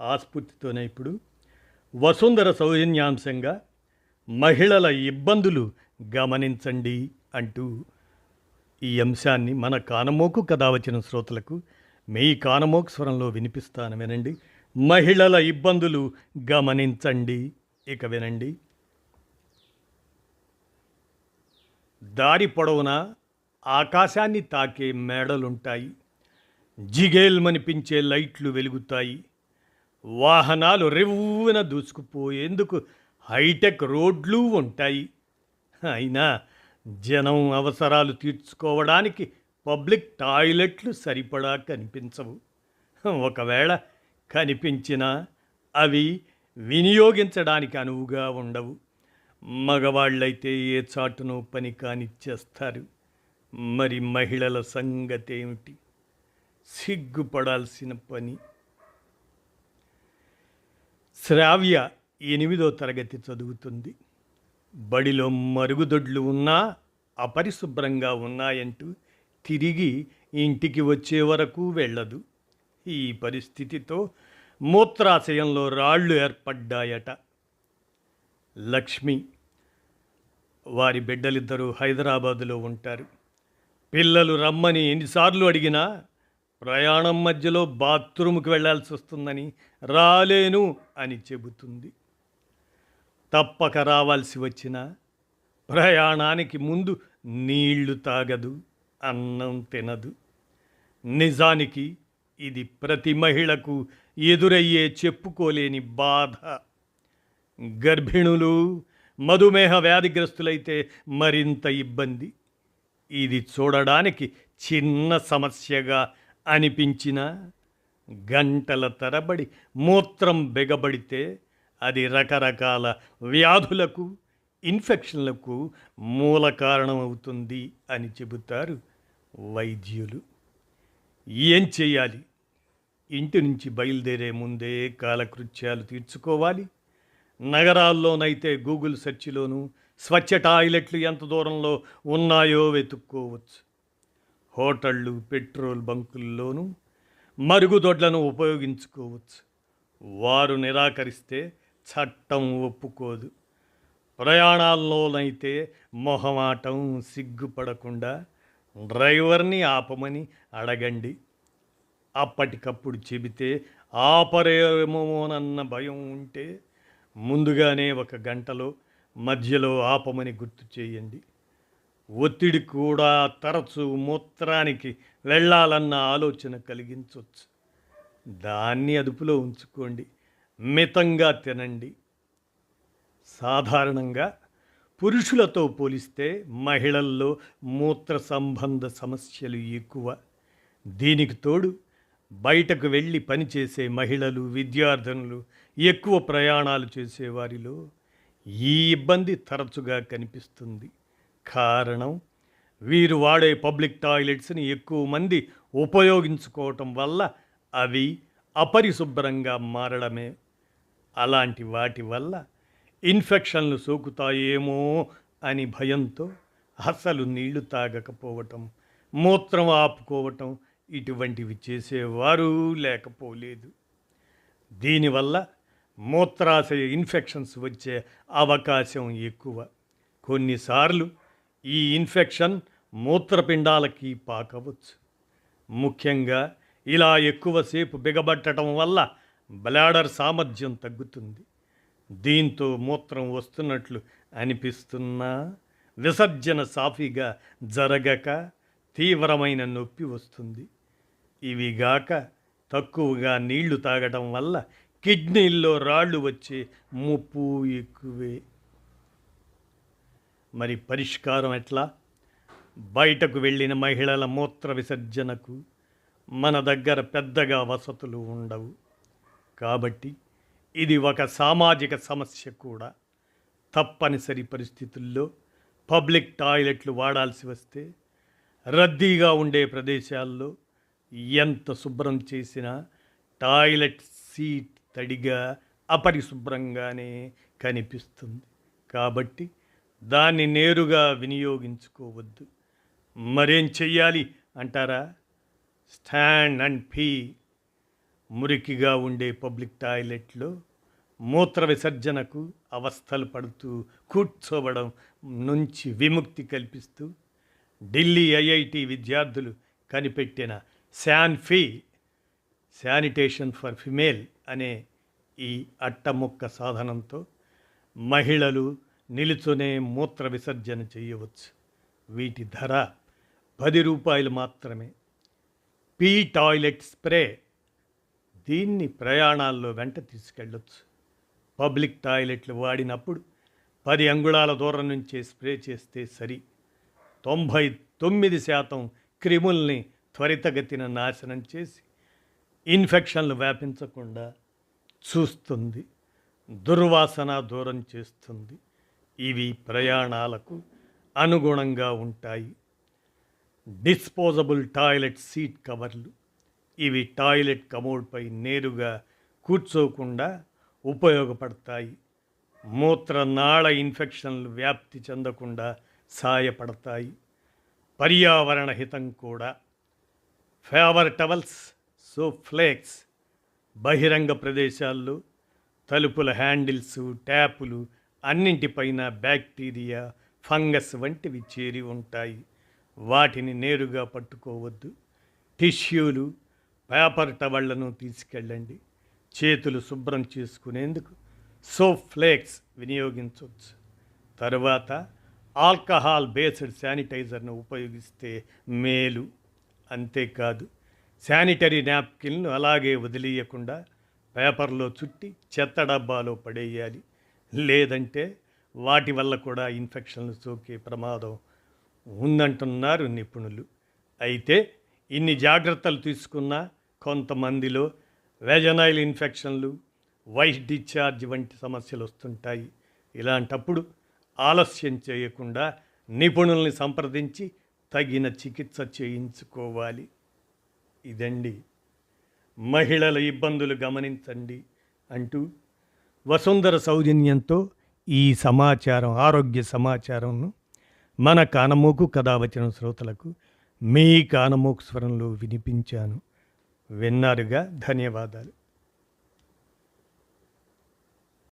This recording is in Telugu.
ఆస్ఫూర్తితోనే ఇప్పుడు వసుంధర సౌజన్యాంశంగా మహిళల ఇబ్బందులు గమనించండి అంటూ ఈ అంశాన్ని మన కానమోకు కథ వచ్చిన శ్రోతలకు మీ కానమోకు స్వరంలో వినిపిస్తాను వినండి. మహిళల ఇబ్బందులు గమనించండి. ఇక వినండి. దారి పొడవునా ఆకాశాన్ని తాకే మేడలుంటాయి. జిగేల్మనిపించే లైట్లు వెలుగుతాయి. వాహనాలు రివ్వున దూసుకుపోయేందుకు హైటెక్ రోడ్లు ఉంటాయి. అయినా జనం అవసరాలు తీర్చుకోవడానికి పబ్లిక్ టాయిలెట్లు సరిపడా కనిపించవు. ఒకవేళ కనిపించినా అవి వినియోగించడానికి అనువుగా ఉండవు. మగవాళ్ళైతే ఏ చాటునో పని కానిచ్చేస్తారు. మరి మహిళల సంగతి ఏమిటి సిగ్గుపడాల్సిన పని శ్రావ్య ఎనిమిదో తరగతి చదువుతుంది. బడిలో మరుగుదొడ్లు ఉన్నా అపరిశుభ్రంగా ఉన్నాయంటూ తిరిగి ఇంటికి వచ్చే వరకు వెళ్ళదు. ఈ పరిస్థితితో మూత్రాశయంలో రాళ్ళు ఏర్పడ్డాయట. లక్ష్మి వారి బిడ్డలిద్దరూ హైదరాబాదులో ఉంటారు. పిల్లలు రమ్మని ఎన్నిసార్లు అడిగినా ప్రయాణం మధ్యలో బాత్రూమ్కి వెళ్ళాల్సి వస్తుందని రాలేను అని చెబుతుంది. తప్పక రావాల్సి వచ్చిన ప్రయాణానికి ముందు నీళ్ళు తాగదు అన్నం తినదు. నిజానికి ఇది ప్రతి మహిళకు ఎదురయ్యే చెప్పుకోలేని బాధ. గర్భిణులు మధుమేహ వ్యాధిగ్రస్తులైతే మరింత ఇబ్బంది. ఇది చూడడానికి చిన్న సమస్యగా అనిపించిన గంటల తరబడి మూత్రం బెగబడితే అది రకరకాల వ్యాధులకు ఇన్ఫెక్షన్లకు మూల కారణమవుతుంది అని చెబుతారు వైద్యులు. ఏం చేయాలి ఇంటి నుంచి బయలుదేరే ముందే కాలకృత్యాలు తీర్చుకోవాలి. నగరాల్లోనైతే గూగుల్ సెర్చ్లోనూ స్వచ్ఛ టాయిలెట్లు ఎంత దూరంలో ఉన్నాయో వెతుక్కోవచ్చు. హోటళ్ళు పెట్రోల్ బంకుల్లోనూ మరుగుదొడ్లను ఉపయోగించుకోవచ్చు. వారు నిరాకరిస్తే చట్టం ఒప్పుకోదు. ప్రయాణాల్లోనైతే మొహమాటం సిగ్గుపడకుండా డ్రైవర్ని ఆపమని అడగండి. అప్పటికప్పుడు చెబితే ఆపరేమోనన్న భయం ఉంటే ముందుగానే ఒక గంటలో మధ్యలో ఆపమని గుర్తు చేయండి. ఒత్తిడి కూడా తరచు మూత్రానికి వెళ్ళాలన్న ఆలోచన కలిగించవచ్చు దాన్ని అదుపులో ఉంచుకోండి. మితంగా తినండి. సాధారణంగా పురుషులతో పోలిస్తే మహిళల్లో మూత్ర సంబంధ సమస్యలు ఎక్కువ. దీనికి తోడు బయటకు వెళ్ళి పనిచేసే మహిళలు విద్యార్థినులు ఎక్కువ ప్రయాణాలు చేసేవారిలో ఈ ఇబ్బంది తరచుగా కనిపిస్తుంది. కారణం. వీరు వాడే పబ్లిక్ టాయిలెట్స్ని ఎక్కువ మంది ఉపయోగించుకోవటం వల్ల అవి అపరిశుభ్రంగా మారడమే. అలాంటి వాటి వల్ల ఇన్ఫెక్షన్లు సోకుతాయేమో అని భయంతో అసలు నీళ్ళు తాగకపోవటం మూత్రం ఆపుకోవటం ఇటువంటివి చేసేవారు లేకపోలేదు. దీనివల్ల మూత్రాశయ ఇన్ఫెక్షన్స్ వచ్చే అవకాశం ఎక్కువ. కొన్నిసార్లు ఈ ఇన్ఫెక్షన్ మూత్రపిండాలకి పాకవచ్చు. ముఖ్యంగా ఇలా ఎక్కువసేపు బిగబట్టడం వల్ల బ్లాడర్ సామర్థ్యం తగ్గుతుంది. దీంతో మూత్రం వస్తున్నట్లు అనిపిస్తున్నా విసర్జన సాఫీగా జరగక తీవ్రమైన నొప్పి వస్తుంది. ఇవిగాక తక్కువగా నీళ్ళు తాగడం వల్ల కిడ్నీల్లో రాళ్ళు వచ్చే ముప్పు ఎక్కువే. మరి పరిష్కారం ఎట్లా? బయటకు వెళ్ళిన మహిళల మూత్ర విసర్జనకు మన దగ్గర పెద్దగా వసతులు ఉండవు. కాబట్టి ఇది ఒక సామాజిక సమస్య కూడా. తప్పనిసరి పరిస్థితుల్లో పబ్లిక్ టాయిలెట్లు వాడాల్సి వస్తే రద్దీగా ఉండే ప్రదేశాల్లో ఎంత శుభ్రం చేసినా టాయిలెట్ సీట్ తడిగా అపరిశుభ్రంగానే కనిపిస్తుంది. కాబట్టి దాన్ని నేరుగా వినియోగించుకోవద్దు. మరేం చెయ్యాలి అంటారా? స్టాండ్ అండ్ ఫీ మురికిగా ఉండే పబ్లిక్ టాయిలెట్లో మూత్ర విసర్జనకు అవస్థలు పడుతూ కూర్చోవడం నుంచి విముక్తి కల్పిస్తూ ఢిల్లీ ఐఐటి విద్యార్థులు కనిపెట్టిన శాన్ఫీ శానిటేషన్ ఫర్ ఫిమేల్ అనే ఈ అట్టముక్క సాధనంతో మహిళలు నిలుచునే మూత్ర విసర్జన చేయవచ్చు. వీటి ధర పది రూపాయలు మాత్రమే. పీ టాయిలెట్ స్ప్రే దీన్ని ప్రయాణాల్లో వెంట తీసుకెళ్ళొచ్చు. పబ్లిక్ టాయిలెట్లు వాడినప్పుడు పది అంగుళాల దూరం నుంచే స్ప్రే చేస్తే సరి. తొంభై తొమ్మిది శాతం క్రిముల్ని త్వరితగతిన నాశనం చేసి ఇన్ఫెక్షన్లు వ్యాపించకుండా చూస్తుంది. దుర్వాసన దూరం చేస్తుంది. ఇవి ప్రయాణాలకు అనుగుణంగా ఉంటాయి. డిస్పోజబుల్ టాయిలెట్ సీట్ కవర్లు. ఇవి టాయిలెట్ కమోడ్పై నేరుగా కూర్చోకుండా ఉపయోగపడతాయి. మూత్రనాళ ఇన్ఫెక్షన్లు వ్యాప్తి చెందకుండా సాయపడతాయి. పర్యావరణ హితం కూడా. ఫేవర్ టవల్స్ సోప్ ఫ్లేక్స్ బహిరంగ ప్రదేశాల్లో తలుపుల హ్యాండిల్స్ ట్యాపులు అన్నింటిపైన బ్యాక్టీరియా ఫంగస్ వంటివి చేరి ఉంటాయి. వాటిని నేరుగా పట్టుకోవద్దు. టిష్యూలు పేపర్ టవళ్ళను తీసుకెళ్ళండి. చేతులు శుభ్రం చేసుకునేందుకు సోప్ ఫ్లేక్స్ వినియోగించవచ్చు తరువాత ఆల్కహాల్ బేస్డ్ శానిటైజర్ను ఉపయోగిస్తే మేలు. అంతేకాదు శానిటరీ నాప్కిన్ను అలాగే వదిలేయకుండా పేపర్లో చుట్టి చెత్త డబ్బాలో పడేయాలి. లేదంటే వాటి వల్ల కూడా ఇన్ఫెక్షన్లు సోకే ప్రమాదం ఉందంటున్నారు నిపుణులు. అయితే ఇన్ని జాగ్రత్తలు తీసుకున్నా కొంతమందిలో వెజనైల్ ఇన్ఫెక్షన్లు వైస్ డిశ్చార్జ్ వంటి సమస్యలు వస్తుంటాయి. ఇలాంటప్పుడు ఆలస్యం చేయకుండా నిపుణుల్ని సంప్రదించి తగిన చికిత్స చేయించుకోవాలి. ఇదండి. మహిళల ఇబ్బందులు గమనించండి అంటూ వసుంధర సౌజన్యంతో ఈ సమాచారం ఆరోగ్య సమాచారంను మన కానమోకు కథావచన శ్రోతలకు మీ కానమోకు స్వరంలో వినిపించాను. విన్నారుగా? ధన్యవాదాలు.